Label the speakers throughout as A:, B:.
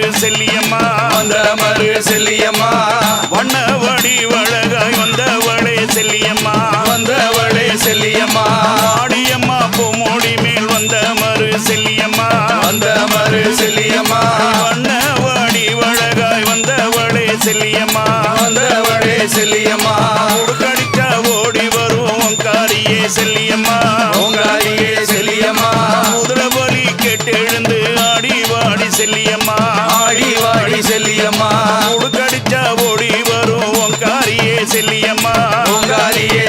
A: மறு செல்லியம்மா.
B: வந்த மறு செல்லியம்மா.
A: வண்ணவடி வழகாய் வந்தவளே செல்லியம்மா.
B: வந்தவளே செல்லியம்மா.
A: ஆடியம்மா பொம்மோடி மேல் வந்த மறு செல்லியம்மா.
B: வந்த மறு செல்லியம்மா.
A: வண்ணவடி வழகாய் வந்தவளே செல்லியம்மா.
B: வந்தவளே செல்லியம்மா.
A: கடிக்க ஓடி வருவோம் காரியே செல்லியம்மா.
B: உங்காரியே செல்லியம்மா.
A: முதல பலி கேட்டு எழுந்து ஆடி வாடி செல்லியம்மா.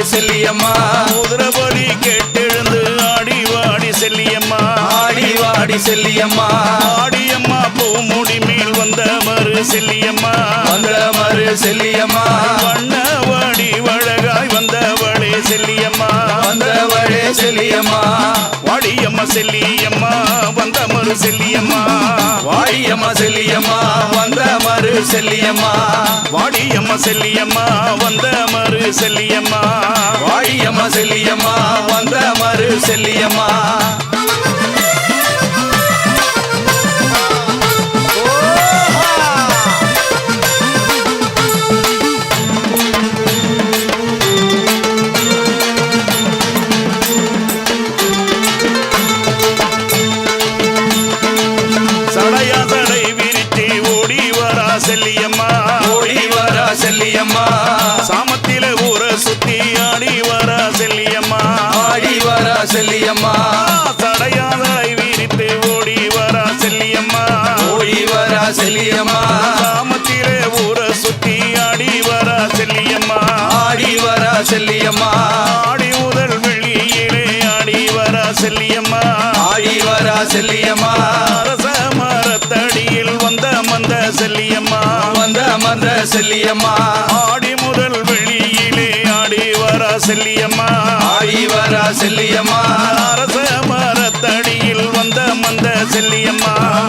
B: செல்லியம்மா.
A: குதிரபலி கேட்டெழுந்து ஆடி வாடி செல்லியம்மா.
B: ஆடி வாடி செல்லியம்மா.
A: ஆடியம்மா பூமுடி மேல் வந்த மறு செல்லியம்மா.
B: வந்த மறு செல்லியம்மா.
A: வண்ண வாடி வழகாய் வந்தவளே செல்லியம்மா.
B: வந்தவளே செல்லியம்மா.
A: வாடியம்மா செல்லியம்மா வந்த மறு செல்லியம்மா.
B: வாடியம்மா செல்லியம்மா. மறு செல்லியம்மா.
A: வாடியம்மா செல்லியம்மா வந்த மறு செல்லியம்மா.
B: வாடியம்மா செல்லியம்மா வந்த மறு செல்லியம்மா. செல்லியம்மா.
A: சாமத்தில ஊர சுத்தி ஆடி வரா செல்லியம்மா.
B: ஆடி வரா செல்லியம்மா.
A: சடை விரித்து ஓடி வரா செல்லியம்மா.
B: ஓடி வரா செல்லியம்மா.
A: சாமத்திலே ஊர சுத்தி ஆடி வரா செல்லியம்மா.
B: ஆடி வரா செல்லியம்மா.
A: செல்லியம்மா.
B: வந்த மந்த செல்லியம்மா.
A: ஆடி முதல் வெளியிலே ஆடி வரா செல்லியம்மா.
B: ஆடி வரா செல்லியம்மா.
A: அரச மரத்தடியில் வந்த மந்த செல்லியம்மா.